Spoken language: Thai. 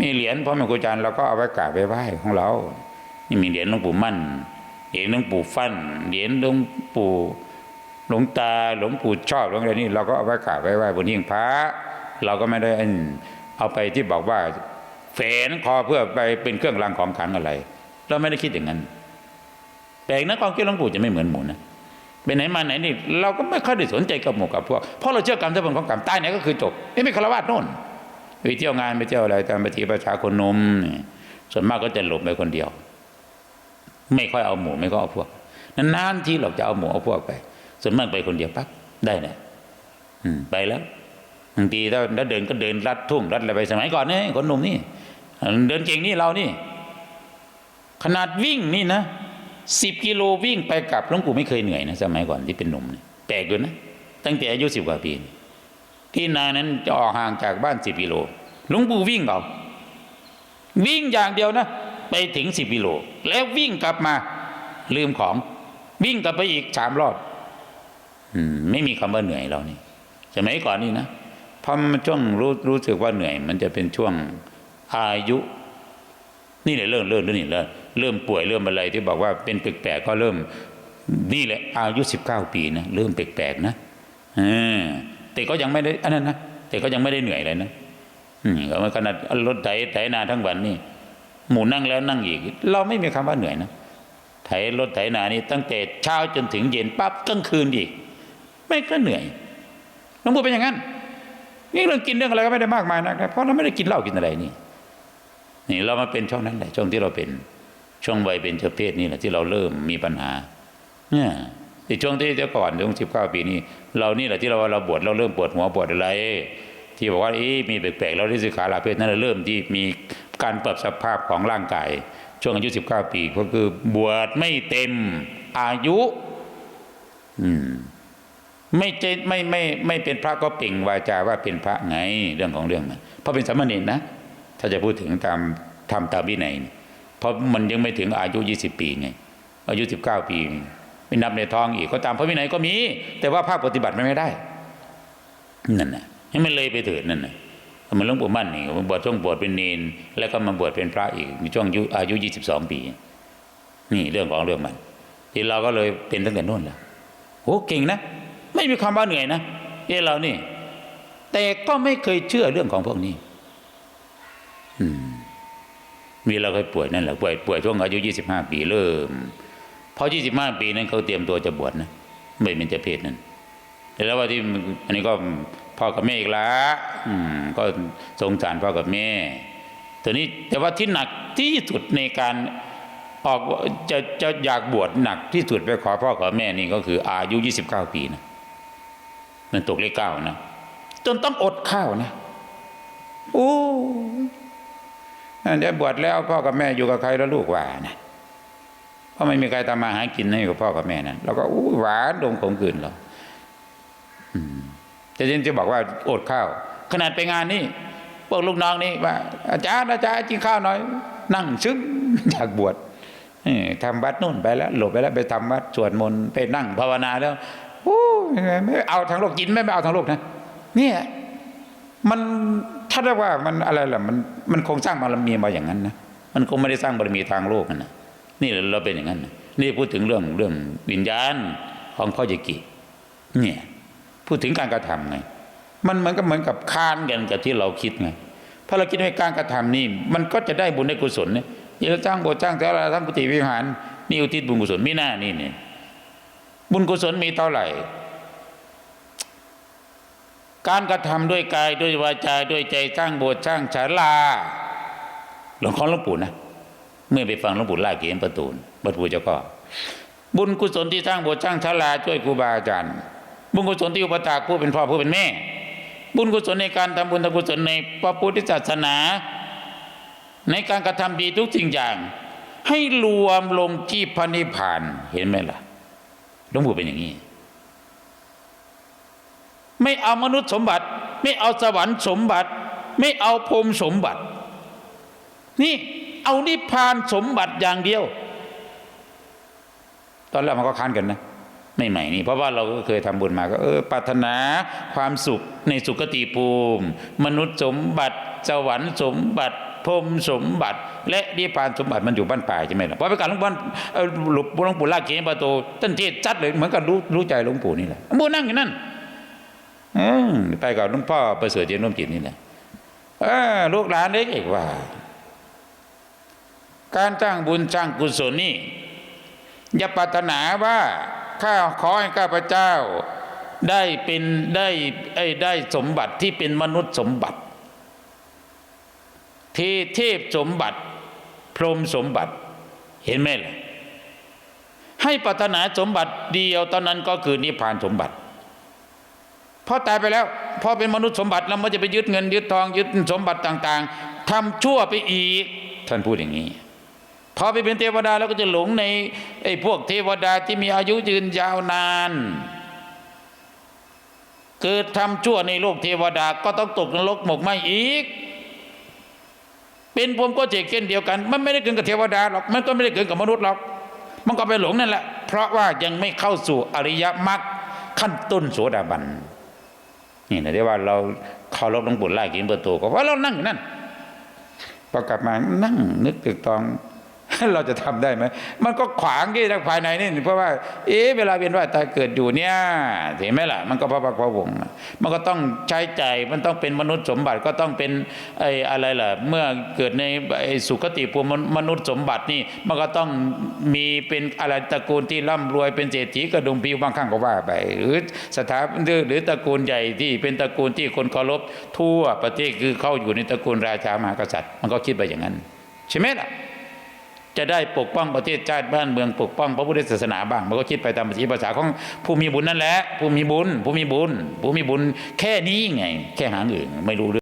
มีเหรียญพ่อแม่ครูอาจารย์เราก็เอาไว้กราบไปไหว้ของเรา นี่มีเหรียญหลวงปู่มั่น เหรียญหลวงปู่ฟั่น เหรียญหลวงปู่หลวงตาหลวงปู่ชอบหลวงอะไรนี่เราก็เอาไว้กราบไว้ไหว้บนหิ้งพระเราก็ไม่ได้เอาไปที่บอกว่าแฝนคอเพื่อไปเป็นเครื่องรางของขลังอะไร เราไม่ได้คิดอย่างนั้น แต่นักความคิดหลวงปู่จะไม่เหมือนหมูนะไปไหนมาไหนนี่เราก็ไม่ค่อยได้สนใจกับหมู่กับพวกเพราะเราเชื่อกรรมถ้าเป็นของกรรมตายไหนก็คือจบไม่ไม่คารวะโน่น ไปเที่ยวงานไปเที่ยวอะไรตามปฏิประชาคนนมส่วนมากก็จะหลบไปคนเดียว ไม่ค่อยเอาหมู่ไม่ก็เอาพวกนานๆที่เราจะเอาหมู่เอาพวกไป ส่วนมากไปคนเดียวปั๊บได้นะอืมไปแล้วบางทีถ้าเดินก็เดินลัดทุ่งลัดอะไรไปสมัยก่อนนี่คนหนุ่มนี่ เดินเก่งนี่เรานี่ ขนาดวิ่งนี่นะสิบกิโลวิ่งไปกลับหลวงปู่ไม่เคยเหนื่อยนะสมัยก่อนที่เป็นหนุ่มเนี่ยแปลกอยู่นะตั้งแต่อายุสิบกว่าปี ที่นานั้นจะออกห่างจากบ้านสิบกิโลหลวงปู่วิ่งเอาวิ่งอย่างเดียวนะ ไปถึงสิบกิโลแล้ววิ่งกลับมาลืมของ วิ่งกลับไปอีกสามรอบอไม่มีคำว่าเหนื่อยเรานี่สมัยก่อนนี่นะพอมันช่วงรู้รู้สึกว่าเหนื่อย มันจะเป็นช่วงอายุ นี่แหละเริ่มเริ่มนี่เริ่มเริ่มป่วยเริ่มอะไรที่บอกว่าเป็นแปลกๆก็เริ่มนี่แหละอายุสิบเก้าปีนะเริ่มแปลกๆนะเออ แต่ก็ยังไม่ได้อันนั้นนะแต่ก็ยังไม่ได้เหนื่อยเลยนะอืมก็ขนาดรถไถไถนาทั้งวันนี่หมูนั่งแล้วนั่งอีก เราไม่มีคำว่าเหนื่อยนะไถรถไถนานี่ตั้งแต่เช้าจนถึงเย็นปั๊บกลางคืนอีก ไม่ก็เหนื่อยน้องบัวเป็นอย่างนั้น นี่เรื่องกินเรื่องอะไรก็ไม่ได้มากมายนะครับเพราะเราไม่ได้กินเหล้ากินอะไรนี่นี่เรามาเป็นช่วงนั้นแหละช่วงที่เราเป็นช่วงวัยเป็นเจ้าเพศนี่แหละที่เราเริ่มมีปัญหา เนี่ย ในช่วงที่เจ้าก่อนช่วงสิบเก้าปีนี้เรานี่แหละที่เราเราบวชเราเริ่มปวดหัวปวดอะไร ที่บอกว่าเอ๊ะมีแปลกๆเราได้ศึกษาลาเพศนั่นเริ่มที่มีการปรับสภาพของร่างกาย ช่วงอายุสิบเก้าปีก็คือบวชไม่เต็มอายุอืมไม่เจไม่ไม่ไม่เป็นพระก็เป่งวาจาว่าเป็นพระไงเรื่องของเรื่องมันเพราะเป็นสามเณรนะ ถ้าจะพูดถึงตามทำตามวินัยเพราะมันยังไม่ถึงอายุ20ปีไง อายุ19ปี ม่นับในท้องอีกก็ตามพระวินัยก็มี แต่ว่าภาคปฏิบัติมันไม่ได้นั่นนะให้มันเลยไปเถิดนั่นนะมันหลวงปู่มั่นนี่บวชช่วงบวชเป็นเนนแล้วก็มาบวชเป็นพระอีกในช่วงอายุอายุ22ปี นี่เรื่องของเรื่องมันที่เราก็เลยเป็นตั้งแต่นู่นแล้วโอ้เก่งนะ ไม่มีคำว่าเหนื่อยนะเอ้เรานี่ แต่ก็ไม่เคยเชื่อเรื่องของพวกนี้ อืมมีเราเคยป่วยนั่นแหละป่วยป่วยช่วงอายุยี่สิบห้าปีเริ่ม พอยี่สิบห้าปีนั้นเขาเตรียมตัวจะบวชนะไม่เป็นเจ้าเพศนั่นแต่แล้วว่าที่อันนี้ก็พ่อกับแม่อีกละอืมก็สงสารพ่อกับแม่ตัวนี้แต่ว่าที่หนักที่สุดในการออกจะจะอยากบวชหนักที่สุดไปขอพ่อขอแม่นี่ก็คือ อายุยี่สิบเก้าปีนะมันตกเลขเก้านะจนต้องอดข้าวนะโอ้เดี๋ยวบวชแล้วพ่อกับแม่อยู่กับใครแล้วลูกว่านะ เพราะไม่มีใครทำมาหากินให้กับพ่อกับแม่นั้นเราก็อู้หวานดมขมกืนเราอืมแต่ยังจะบอกว่าอดข้าว ขนาดไปงานนี่พวกลูกน้องนี่ว่า อาจารย์อาจารย์กินข้าวน่อย นั่งซึ้งอยากบวชเอ้ยทำวัดนู่นไปแล้ว หลบไปแล้วไปทำวัดสวดมนต์ไปนั่งภาวนาแล้วโอ้ยไม่เอาทางโลกกินไม่ไม่เอาทางโลกนะเนี่ยมันถ้าเรียกว่ามันอะไรล่ะมันมันคงสร้างบารมีมาอย่างนั้นนะมันคงไม่ได้สร้างบารมีทางโลกนะ นี่เราเป็นอย่างนั้นนี่พูดถึงเรื่องเรื่องวิญญาณของพ่อเยกิเนี่ยพูดถึงการกระทำไง มันเหมือนกับเหมือนกับค้านกันกับที่เราคิดไงพราเราคิดว่าการกระทำนี่ มันก็จะได้บุญได้กุศลเนี่ยนี่เราจ้างโบสถ์จ้างแต่ละทั้งกุฏิวิหารนี่อุทิศบุญกุศลไม่น่านี่เนี่ยบุญกุศลมีเท่าไหร่ การกระทำด้วยกายด้วยวาจาด้วยใจสร้างโบสถ์สร้างศาลาหลวงของหลวงปู่นะ เมื่อไปฟังหลวงปู่ล่าเขียนประตูนประตูเจ้าก็บุญกุศลที่สร้างโบสถ์สร้างศาลาช่วยครูบาอาจารย์บุญกุศลที่อุปถากผู้เป็นพ่อผู้เป็นแม่ บุญกุศลในการทำบุญทำกุศลในพระพุทธศาสนา ในการกระทำดีทุกสิ่งอย่าง ให้รวมลงที่พระนิพพานเห็นไหมล่ะหลวงปู่เป็นอย่างนี้ ไม่เอามนุษย์สมบัติ ไม่เอาสวรรค์สมบัติ ไม่เอาพรมสมบัติ นี่ เอานิพพานสมบัติอย่างเดียว ตอนแรกมันก็ค้านกันนะไม่ใหม่นี่เพราะว่าเราก็เคยทำบุญมาก็เออปรารถนาความสุขในสุคติภูมิ มนุษย์สมบัติสวรรค์สมบัติพรมสมบัติ และนิพพานสมบัติมันอยู่บ้านป่าใช่ไหมล่ะพราะไปการหลวงพ่อหลวงหลวงปู่ลากเกณฑ์ประตูท่านเทศจัดเลยเหมือนกับรู้รู้ใจหลวงปู่นี่แหละหมูนั่งอยู่นั่นอไปกับหลวงพ่อประเสริฐเจริญร่มจิตนี่แหละลูกหลานเล็กเอกว่า การจ้างบุญจ้างกุศลนี่อย่าปรารถนาว่าข้าขอให้ข้าพเจ้าได้เป็นได้ไอ้ได้สมบัติที่เป็นมนุษย์สมบัติเทเทพสมบัติ พรหมสมบัติเห็นไหมล่ะให้ปรารถนาสมบัติเดียวตอนนั้นก็คือนิพพานสมบัติพอตายไปแล้วพอเป็นมนุษย์สมบัติแล้วมันจะไปยึดเงินยึดทองยึดสมบัติต่าง ๆทำชั่วไปอีกท่านพูดอย่างนี้ พอไปเป็นเทวดาแล้วก็จะหลงในไอ้พวกเทวดาที่มีอายุยืนยาวนาน เกิดทำชั่วในโลกเทวดาก็ต้องตกนรกหมกไหมอีก เป็นพรมก็เจกเช่นเดียวกัน มันไม่ได้เกินกับเทวดาหรอกมันก็ไม่ได้เกินกับมนุษย์หรอก มันก็ไปหลงนั่นแหละ เพราะว่ายังไม่เข้าสู่อริยมรรคขั้นต้นโสดาบันนี่นะที่ว่าเราเคารพหลวงปู่ไล่กินเบอร์ตัวก็เพราะเรานั่งอยู่นั่นพอกลับมานั่งนึกตึกตอง เราจะทำได้ไหมมันก็ขวางที่ทางภายในนี่เพราะว่า เอ๊ะเวลาเวียนว่ายตายเกิดอยู่เนี่ยเห็นไหมล่ะ มันก็พระพักพระวงศ์มันก็ต้องใช้ใจมันต้องเป็นมนุษย์สมบัติก็ต้องเป็นไอ้อะไรล่ะ เมื่อเกิดในสุคติภูมิมนุษย์สมบัตินี่ มันก็ต้องมีเป็นอะไรตระกูลที่ร่ำรวยเป็นเศรษฐีกระดุมผิวบางข้างก็ว่าไป หรือสถาหรือตระกูลใหญ่ที่เป็นตระกูลที่คนเคารพทั่วประเทศคือเข้าอยู่ในตระกูลราชามหากษัตริย์ มันก็คิดไปอย่างนั้นใช่ไหมล่ะ จะได้ปกป้องประเทศชาติบ้านเมืองปกป้องพระพุทธศาสนาบ้างมันก็คิดไปตามภาษาของผู้มีบุญนั่นแหละผู้มีบุญผู้มีบุญผู้มีบุญแค่นี้ไง แค่หางอื่นไม่รู้เรื่อง